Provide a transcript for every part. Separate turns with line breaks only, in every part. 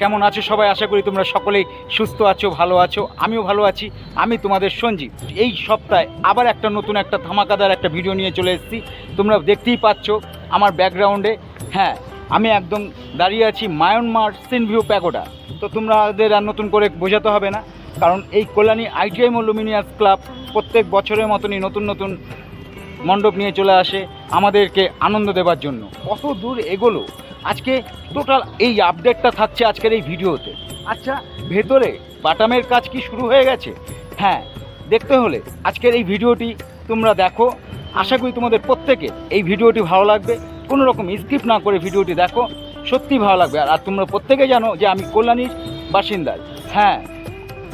কেমন আছো সবাই? আশা করি তোমরা সকলেই সুস্থ আছো, ভালো আছো। আমিও ভালো আছি। আমি তোমাদের সঞ্জীব। এই সপ্তাহে আবার একটা নতুন একটা ধামাকাদার একটা ভিডিও নিয়ে চলে এসেছি। তোমরা দেখতেই পাচ্ছ আমার ব্যাকগ্রাউন্ডে হ্যাঁ আমি একদম দাঁড়িয়ে আছি মায়ানমার সিনভিউ প্যাগোডা। তো তোমাদের আর নতুন করে বোঝাতে হবে না। কারণ এই কল্যাণী আইটিআই লুমিনিয়াস ক্লাব প্রত্যেক বছরের মতনই নতুন নতুন মণ্ডপ নিয়ে চলে আসে আমাদেরকে আনন্দ দেওয়ার জন্য। কত দূর এগোলো। আজকে টোটাল এই আপডেটটা থাকছে আজকের এই ভিডিওতে। আচ্ছা ভেতরে বাটামের কাজ কি শুরু হয়ে গেছে? হ্যাঁ দেখতে হলে আজকের এই ভিডিওটি তোমরা দেখো। আশা করি তোমাদের প্রত্যেকে এই ভিডিওটি ভালো লাগবে। কোনো রকম স্কিপ না করে ভিডিওটি দেখো। সত্যি ভালো লাগবে। আর তোমরা প্রত্যেকে জানো যে আমি কল্যাণীর বাসিন্দার হ্যাঁ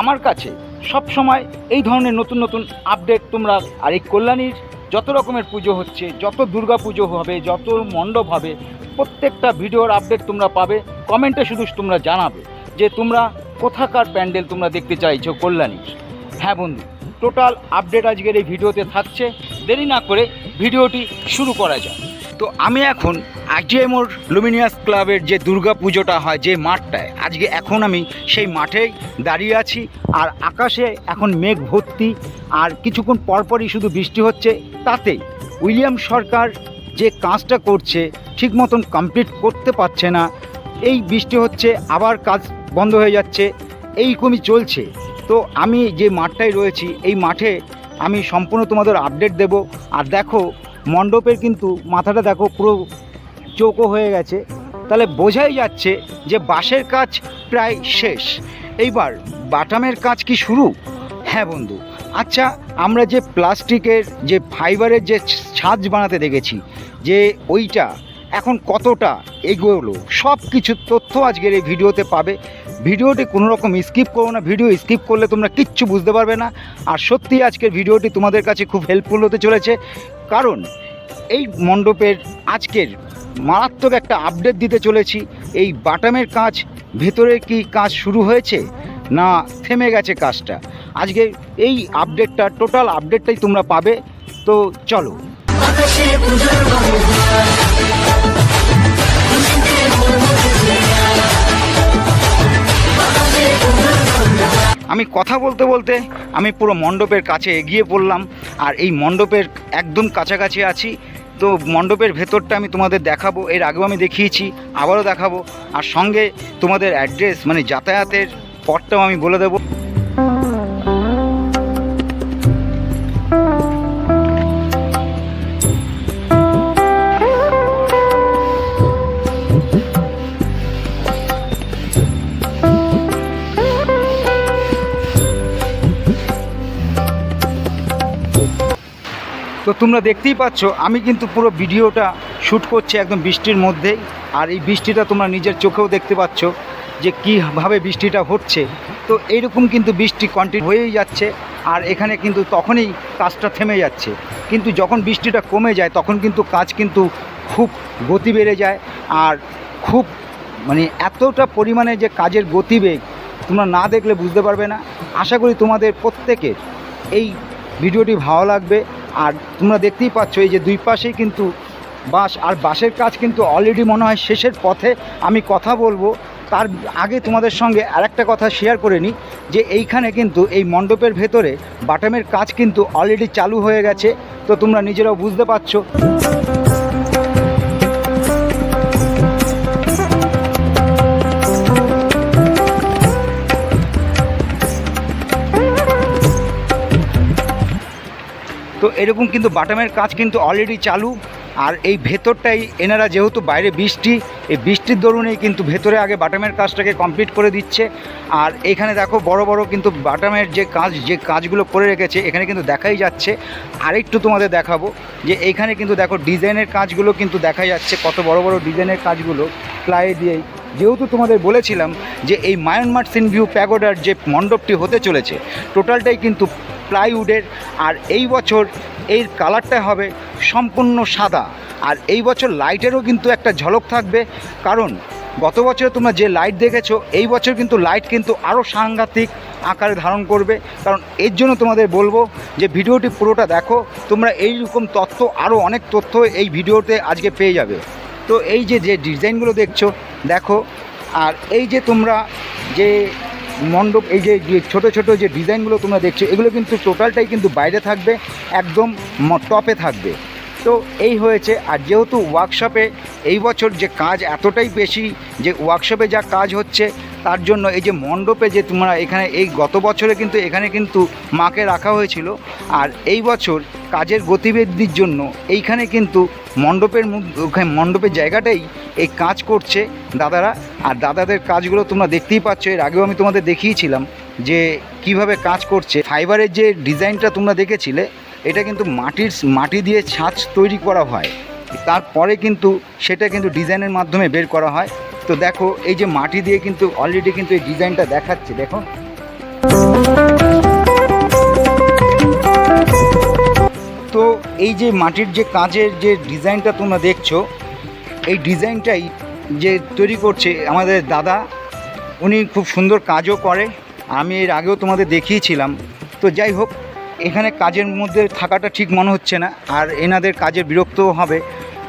আমার কাছে সব সময় এই ধরনের নতুন নতুন আপডেট তোমরা আর এই কল্যাণীর যত রকমের পুজো হচ্ছে, যত দুর্গা পুজো হবে, যত মণ্ডপ হবে, প্রত্যেকটা ভিডিওর আপডেট তোমরা পাবে। কমেন্টে শুধু তোমরা জানাবে যে তোমরা কোথাকার প্যান্ডেল তোমরা দেখতে চাইছো কল্যাণী। হ্যাঁ বন্ধু টোটাল আপডেট আজকের এই ভিডিওতে থাকছে। দেরি না করে ভিডিওটি শুরু করা যাক। তো আমি এখন আইটিএমোর লুমিনিয়াস ক্লাবের যে দুর্গা পুজোটা হয় যে মাঠটায়, আজকে এখন আমি সেই মাঠেই দাঁড়িয়ে আছি আর আকাশে এখন মেঘ ভর্তি আর কিছুক্ষণ পরপরই শুধু বৃষ্টি হচ্ছে, তাতে উইলিয়াম সরকার যে কাজটা করছে ঠিক মতন কমপ্লিট করতে পারছে না। এই বৃষ্টি হচ্ছে, আবার কাজ বন্ধ হয়ে যাচ্ছে এই এইরকমই চলছে। তো আমি যে মাঠটায় রয়েছি, এই মাঠে আমি সম্পূর্ণ তোমাদের আপডেট দেব। আর দেখো মণ্ডপের কিন্তু মাথাটা দেখো পুরো চৌকো হয়ে গেছে। তাহলে বোঝাই যাচ্ছে যে বাঁশের কাজ প্রায় শেষ। এইবার বাটামের কাজ কি শুরু? হ্যাঁ বন্ধু। আচ্ছা আমরা যে প্লাস্টিকের, যে ফাইবারের যে ছাঁচ বানাতে দেখেছি, যে ওইটা এখন কতটা এগোলো? সব কিছু তথ্য আজকের এই ভিডিওতে পাবে। ভিডিওটি কোনো রকম স্কিপ করো না। ভিডিও স্কিপ করলে তোমরা কিচ্ছু বুঝতে পারবে না। আর সত্যি আজকের ভিডিওটি তোমাদের কাছে খুব হেল্পফুল হতে চলেছে। কারণ এই মণ্ডপের আজকের মারাত্মক একটা আপডেট দিতে চলেছি। এই বাটামের কাজ ভেতরে কি কাজ শুরু হয়েছে না থেমে গেছে কাজটা? আজকে এই আপডেটটা টোটাল আপডেটটাই তোমরা পাবে। তো চলো। আমি কথা বলতে বলতে আমি পুরো মণ্ডপের কাছে এগিয়ে পড়লাম, আর এই মণ্ডপের একদম কাছাকাছি আছি। তো মণ্ডপের ভেতরটা আমি তোমাদের দেখাবো, এর আগেও আমি দেখিয়েছি, আবারও দেখাবো। আর সঙ্গে তোমাদের অ্যাড্রেস মানে যাতায়াতের পথটাও আমি বলে দেবো। তো তোমরা দেখতেই পাচ্ছ, আমি কিন্তু পুরো ভিডিওটা শ্যুট করছি একদম বৃষ্টির মধ্যেই, আর এই বৃষ্টিটা তোমরা নিজের চোখেও দেখতে পাচ্ছ যে কীভাবে বৃষ্টিটা হচ্ছে। তো এইরকম কিন্তু বৃষ্টি কন্টিনিউ হয়েই যাচ্ছে, আর এখানে কিন্তু তখনই কাজটা থেমে যাচ্ছে। কিন্তু যখন বৃষ্টিটা কমে যায়, তখন কিন্তু কাজ কিন্তু খুব গতি বেড়ে যায়, আর খুব মানে এতটা পরিমাণে যে কাজের গতিবেগ তোমরা না দেখলে বুঝতে পারবে না। আশা করি তোমাদের প্রত্যেকের এই ভিডিওটি ভালো লাগবে। আর তোমরা দেখতেই পাচ্ছ এই যে দুই পাশেই কিন্তু বাস আর বাসের কাজ কিন্তু অলরেডি মনে হয় শেষের পথে আমি কথা বলব। তার আগে তোমাদের সঙ্গে আরেকটা কথা শেয়ার করে নিই, যে এইখানে কিন্তু এই মণ্ডপের ভেতরে বাটামের কাজ কিন্তু অলরেডি চালু হয়ে গেছে। তো তোমরা নিজেরাও বুঝতে পারছ। তো এরকম কিন্তু বাটামের কাজ কিন্তু অলরেডি চালু। আর এই ভেতরটাই এনারা যেহেতু বাইরে বৃষ্টি, এই বৃষ্টির দরুনেই কিন্তু ভেতরে আগে বাটামের কাজটাকে কমপ্লিট করে দিচ্ছে। আর এখানে দেখো বড় বড় কিন্তু বাটামের যে কাজ, যে কাজগুলো করে রেখেছে, এখানে কিন্তু দেখাই যাচ্ছে। আরেকটু তোমাদের দেখাবো যে এইখানে কিন্তু দেখো ডিজাইনের কাজগুলো কিন্তু দেখা যাচ্ছে, কত বড় বড় ডিজাইনের কাজগুলো প্লাই দিয়েই। যেহেতু তোমাদের বলেছিলাম যে এই মায়ানমার সিনভিউ প্যাগোডার যে মণ্ডপটি হতে চলেছে, টোটালটাই কিন্তু প্লাইউডের আর এই বছর এর কালারটা হবে সম্পূর্ণ সাদা। আর এই বছর লাইটেরও কিন্তু একটা ঝলক থাকবে, কারণ গত বছরে তোমরা যে লাইট দেখেছ, এই বছর কিন্তু লাইট কিন্তু আরও সাংঘাতিক আকারে ধারণ করবে। কারণ এর জন্য তোমাদের বলব যে ভিডিওটি পুরোটা দেখো, তোমরা এই রকম তথ্য আরও অনেক তথ্য এই ভিডিওতে আজকে পেয়ে যাবে। তো এই যে যে ডিজাইনগুলো দেখছ, দেখো, আর এই যে তোমরা যে মণ্ডপ, এই যে ছোটো ছোটো যে ডিজাইনগুলো তোমরা দেখছ, এগুলো কিন্তু টোটালটাই কিন্তু বাইরে থাকবে, একদম টপে থাকবে। তো এই হয়েছে, আর যেহেতু ওয়ার্কশপে এই বছর যে কাজ এতটাই বেশি, যে ওয়ার্কশপে যা কাজ হচ্ছে তার জন্য এই যে মণ্ডপে যে তোমরা এখানে, এই গত বছরে কিন্তু এখানে কিন্তু মাকে রাখা হয়েছিল। আর এই বছর কাজের গতিবিধির জন্য এইখানে কিন্তু মণ্ডপের মণ্ডপের জায়গাটাই এই কাজ করছে দাদারা। আর দাদাদের কাজগুলো তোমরা দেখতেই পাচ্ছ, এর আগেও আমি তোমাদের দেখিয়েছিলাম যে কীভাবে কাজ করছে। ফাইবারের যে ডিজাইনটা তোমরা দেখেছিলে, এটা কিন্তু মাটির মাটি দিয়ে ছাঁচ তৈরি করা হয়। তারপরে কিন্তু সেটা কিন্তু ডিজাইনের মাধ্যমে বের করা হয়। তো দেখো, এই যে মাটি দিয়ে কিন্তু অলরেডি কিন্তু এই ডিজাইনটা দেখাচ্ছে, দেখো। তো এই যে মাটির যে কাজের যে ডিজাইনটা তোমরা দেখছ, এই ডিজাইনটাই যে তৈরি করছে আমাদের দাদা, উনি খুব সুন্দর কাজও করে। আমি এর আগেও তোমাদের দেখিয়েছিলাম। তো যাই হোক, এখানে কাজের মধ্যে থাকাটা ঠিক মনে হচ্ছে না, আর এনাদের কাজের বিরক্তও হবে।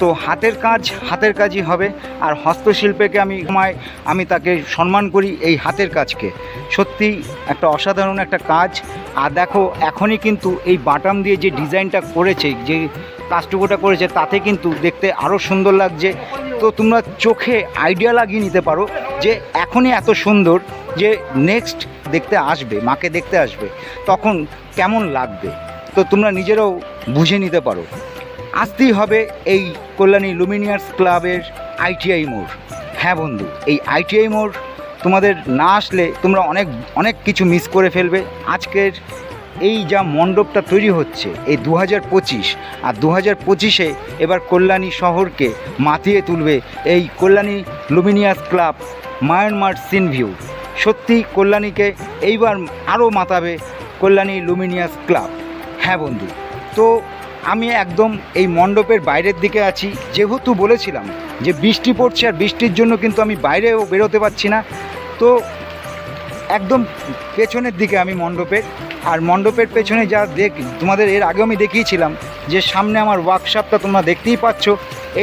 তো হাতের কাজ হাতের কাজই হবে। আর হস্তশিল্পেকে আমি সময় আমি তাকে সম্মান করি এই হাতের কাজকে। সত্যি একটা অসাধারণ একটা কাজ। আর দেখো, এখনই কিন্তু এই বাটাম দিয়ে যে ডিজাইনটা করেছে, যে কাজটুকুটা করেছে, তাতে কিন্তু দেখতে আরও সুন্দর লাগছে। তো তোমরা চোখে আইডিয়া লাগিয়ে নিতে পারো যে এখনই এত সুন্দর যে নেক্সট দেখতে আসবে, মাকে দেখতে আসবে, তখন কেমন লাগবে? তো তোমরা নিজেরাও বুঝে নিতে পারো। আসতেই হবে এই কল্যাণী লুমিনিয়ার্স ক্লাবের আইটিআই মোড়। হ্যাঁ বন্ধু, এই আইটিআই মোড় তোমাদের না আসলে তোমরা অনেক অনেক কিছু মিস করে ফেলবে। আজকের এই যা মণ্ডপটা তৈরি হচ্ছে, এই দু হাজার পঁচিশ আর দু হাজার পঁচিশে এবার কল্যাণী শহরকে মাতিয়ে তুলবে এই Kalyani luminous club, Myanmar scene view. সত্যি কল্যাণীকে এইবার আরও মাতাবে কল্যাণী লুমিনিয়াস ক্লাব। হ্যাঁ বন্ধু, তো আমি একদম এই মণ্ডপের বাইরের দিকে আছি। যেহেতু বলেছিলাম যে বৃষ্টি পড়ছে আর বৃষ্টির জন্য কিন্তু আমি বাইরেও বেরোতে পারছি না, তো একদম পেছনের দিকে আমি মণ্ডপের। আর মণ্ডপের পেছনে যা দেখ, তোমাদের এর আগেও আমি দেখিয়েছিলাম যে সামনে আমার ওয়ার্কশপটা তোমরা দেখতেই পাচ্ছ।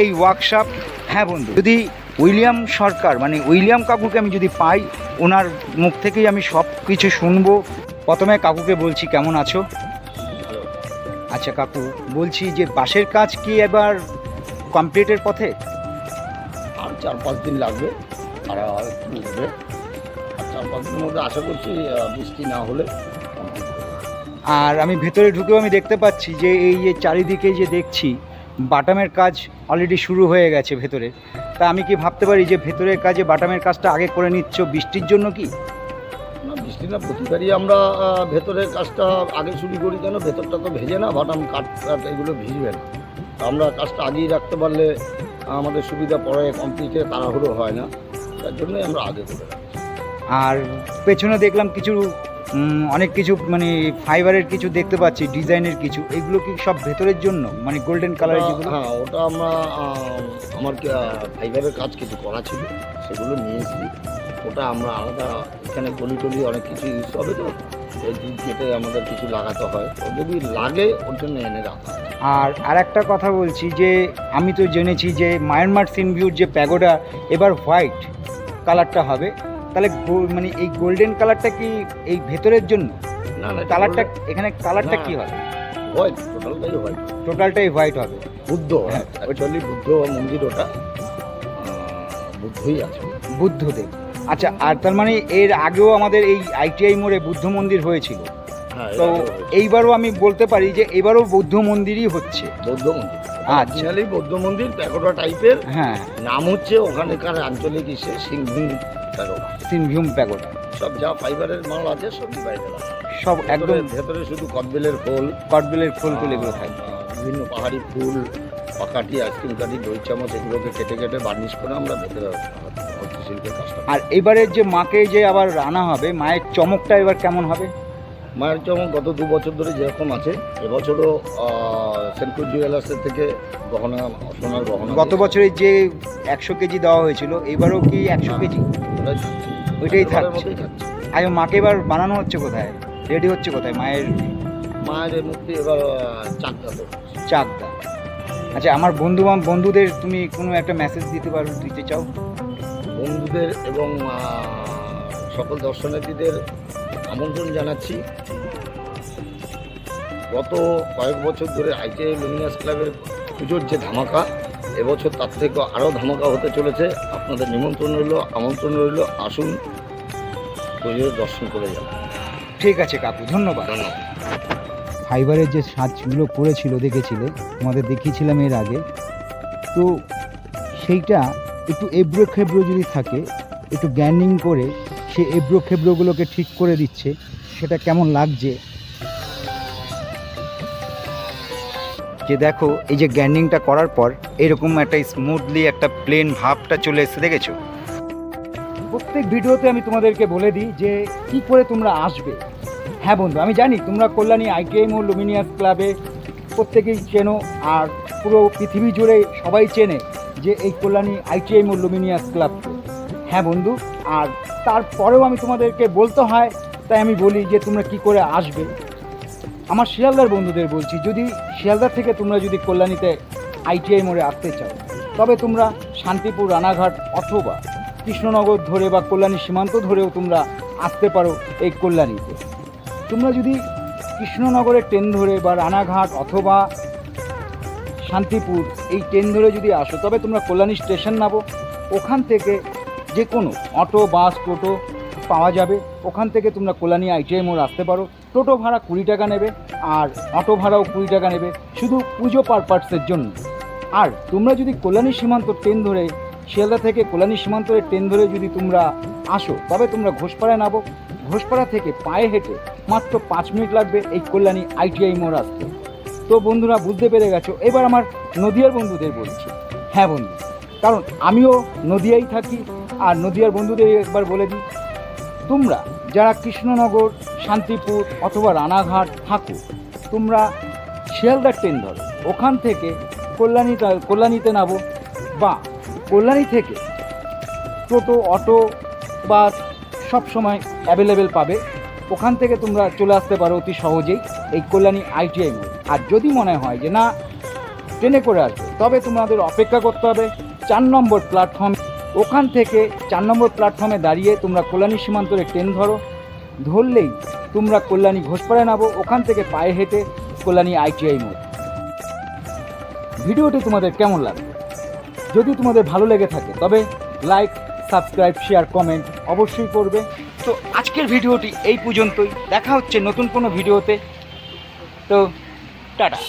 এই ওয়ার্কশপ হ্যাঁ বন্ধু, যদি উইলিয়াম সরকার মানে উইলিয়াম কাকুকে আমি যদি পাই, ওনার মুখ থেকেই আমি সব কিছু শুনব। প্রথমে কাকুকে বলছি, কেমন আছো? আচ্ছা কাকু বলছি যে বাসের কাজ কি এবার কমপ্লিটের পথে?
আর চার পাঁচ দিন লাগবে। উঠবে আর চার পাঁচ দিনের মধ্যে আশা করছি বৃষ্টি না হলে
আর আমি ভেতরে ঢুকেও আমি দেখতে পাচ্ছি যে এই যে চারিদিকে যে দেখছি বাটামের কাজ অলরেডি শুরু হয়ে গেছে ভেতরে। তা আমি কি ভাবতে পারি যে ভেতরের কাজে বাটামের কাজটা আগে করে নিচ্ছ বৃষ্টির জন্য কি?
না না প্রতিবারই আমরা ভেতরের কাজটা আগে শুরু করি কেন? ভেতরটা তো ভেজে না বাটাম কাঠ কাঠ এগুলো ভিজবে না। আমরা কাজটা আগেই রাখতে পারলে আমাদের সুবিধা পরে কমপ্লিটে তাড়াহুড়ো হয় না। তার জন্যই আমরা আগে করে
আর পেছনে দেখলাম কিছু অনেক কিছু মানে ফাইবারের কিছু দেখতে পাচ্ছি ডিজাইনের কিছু। এগুলো কি সব ভেতরের জন্য? মানে গোল্ডেন কালারের যেগুলো?
হ্যাঁ ওটা আমরা আমার ফাইবারের কাজ কিছু করা ছিল সেগুলো নিয়েছি। ওটা আমরা আলাদা এখানে গলি টলি অনেক কিছু ইউজ হবে তো কেটে আমাদের কিছু লাগাতে হয়। যদি লাগে ওর জন্য এনে রাখা
আর আর একটা কথা বলছি যে আমি তো জেনেছি যে মায়ানমার সিনভিউর যে প্যাগোডা এবার হোয়াইট কালারটা হবে। তাহলে মানে এই গোল্ডেন কালারটা কি এই ভেতরের জন্য?
না না
কালারটা এখানে কালারটা। কি হবে?
হোয়াইট টোটালটাই হোয়াইট
টোটালটাই হোয়াইট হবে।
বুদ্ধ
হ্যাঁ,
অ্যাকচুয়ালি বুদ্ধ মন্দির ওটা বুদ্ধই আছে।
বুদ্ধদেব। আচ্ছা আর তার মানে এর আগেও আমাদের এই আইটিআই মোড়ে বুদ্ধ মন্দির হয়েছিল।
হ্যাঁ
তো। এইবারও আমি বলতে পারি যে এবারও বৌদ্ধ মন্দিরই হচ্ছে।
বৌদ্ধ মন্দির।
আচ্ছা।
বৌদ্ধ মন্দির প্যাকোটা টাইপের
হ্যাঁ।
নাম হচ্ছে ওখানকার আঞ্চলিক ইসে সিংভূম প্যাকোটা
সিনভিউম প্যাগোডা।
সব যা ফাইবারের মাল আছে সবই বাইরে
সব একদম
ভেতরে- শুধু কদবেলের খোল
কটবেলের ফুল ফুল এগুলো থাকে।
বিভিন্ন পাহাড়ি ফুল পাকাটি আইসক্রিম কাঠি দই চামচ এগুলোকে কেটে কেটে বার্নিশ করে আমরা ভেতরে হস্তশিল্পের কাজটা
আর এবারের যে মাকে যে আবার আনা হবে মায়ের চমকটা এবার কেমন হবে?
মায়ের চমক গত দু বছর ধরে যেরকম আছে এবছরও সেন্ট্রাল জুয়েলার্সের থেকে গহনা সোনার গহনা
গত বছরে যে একশো কেজি দেওয়া হয়েছিল এবারও কি একশো
হ্যাঁ।
কেজি? ওইটাই থাকছে। আর মাকে এবার বানানো হচ্ছে কোথায়? রেডি হচ্ছে কোথায় মায়ের?
মায়ের মূর্তি এবার চাকদা
চাকদা আচ্ছা আমার বন্ধু বন্ধুদের তুমি কোনো একটা মেসেজ দিতে পারো দিতে চাও?
বন্ধুদের এবং সকল দর্শনার্থীদের আমন্ত্রণ জানাচ্ছি। গত কয়েক বছর ধরে আইটিআই লুমিনাস ক্লাবের পুজোর যে ধামাকা এবছর তার থেকে আরও ধামাকা হতে চলেছে। আপনাদের নিমন্ত্রণ রইল আমন্ত্রণ রইল আসুন পুজোর দর্শন করে যান।
ঠিক আছে কাকু ধন্যবাদ।
ধন্যবাদ।
ফাইবারের যে সাজগুলো পড়েছিল দেখেছিলে? তোমাদের দেখিয়েছিলাম এর আগে। তো সেইটা একটু এবড়ো খেবড়ো যদি থাকে একটু গ্যান্ডিং করে সে এবড়ো খেবড়োগুলোকে ঠিক করে দিচ্ছে সেটা কেমন লাগছে? যে দেখো এই যে গ্যান্ডিংটা করার পর এরকম একটা স্মুথলি একটা প্লেন ভাবটা চলে এসে দেখেছ? প্রত্যেক ভিডিওতে আমি তোমাদেরকে বলে দিই যে কি করে তোমরা আসবে। হ্যাঁ বন্ধু, আমি জানি তোমরা কল্যাণী আইটিআই মোড় লুমিনিয়াস ক্লাবে প্রত্যেকেই চেনো আর পুরো পৃথিবী জুড়ে সবাই চেনে যে এই কল্যাণী আইটিআই মোড় লুমিনিয়াস ক্লাব। হ্যাঁ বন্ধু, আর তারপরেও আমি তোমাদেরকে বলতে হয়, তাই আমি বলি যে তোমরা কি করে আসবে। আমার শিয়ালদার বন্ধুদের বলছি, যদি শিয়ালদার থেকে তোমরা যদি কল্যাণীতে আইটিআই মোড়ে আসতে চাও, তবে তোমরা শান্তিপুর, রানাঘাট অথবা কৃষ্ণনগর ধরে বা কল্যাণী সীমান্ত ধরেও তোমরা আসতে পারো এই কল্যাণীতে। তোমরা যদি কৃষ্ণনগরের ট্রেন ধরে বা রানাঘাট অথবা শান্তিপুর এই ট্রেন ধরে যদি আসো, তবে তোমরা কল্যাণী স্টেশন নামো। ওখান থেকে যে কোনো অটো, বাস, টোটো পাওয়া যাবে। ওখান থেকে তোমরা কল্যাণী আইটিআই মোড় আসতে পারো। টোটো ভাড়া কুড়ি টাকা নেবে আর অটো ভাড়াও কুড়ি টাকা নেবে। শুধু পুজো পারপাসের জন্য। আর তোমরা যদি কল্যাণী সীমান্ত ট্রেন ধরে, শিয়ালদা থেকে কল্যাণী সীমান্তের ট্রেন ধরে যদি তোমরা আসো, তবে তোমরা ঘোষপাড়ায় নামো। ঘোষপাড়া থেকে পায়ে হেঁটে মাত্র পাঁচ মিনিট লাগবে এই কল্যাণী আইটিআই মোড় আসতে। তো বন্ধুরা, বুঝতে পেরে গেছো? এবার আমার নদিয়ার বন্ধুদের বলছি। হ্যাঁ বন্ধু, কারণ আমিও নদিয়ায় থাকি আর নদিয়ার বন্ধুদের একবার বলে দিই। তোমরা যারা কৃষ্ণনগর, শান্তিপুর অথবা রানাঘাট থাকো, তোমরা শিয়ালদার ট্রেন ধরো। ওখান থেকে কল্যাণী কল্যাণীতে নামো বা কল্যাণী থেকে টোটো, অটো, বাস সব সময় অ্যাভেলেবেল পাবে। ওখান থেকে তোমরা চলে আসতে পারো অতি সহজেই এই কল্যাণী আইটিআই আর যদি মনে হয় যে না, ট্রেনে করে আসবে, তবে তোমাদের অপেক্ষা করতে হবে চার নম্বর প্ল্যাটফর্ম ওখান থেকে চার নম্বর প্ল্যাটফর্মে দাঁড়িয়ে তোমরা কল্যাণী সীমান্তরে ট্রেন ধরো। ধরলেই তোমরা কল্যাণী ঘোষপাড়ায় নামো, ওখান থেকে পায়ে হেঁটে কল্যাণী আইটিআই মোড় ভিডিওটি তোমাদের কেমন লাগবে যদি তোমাদের ভালো লেগে থাকে, তবে লাইক সাবস্ক্রাইব শেয়ার কমেন্ট অবশ্যই করবে। তো আজকের ভিডিওটি এই পর্যন্তই। দেখা হচ্ছে নতুন কোনো ভিডিওতে। তো টাটা।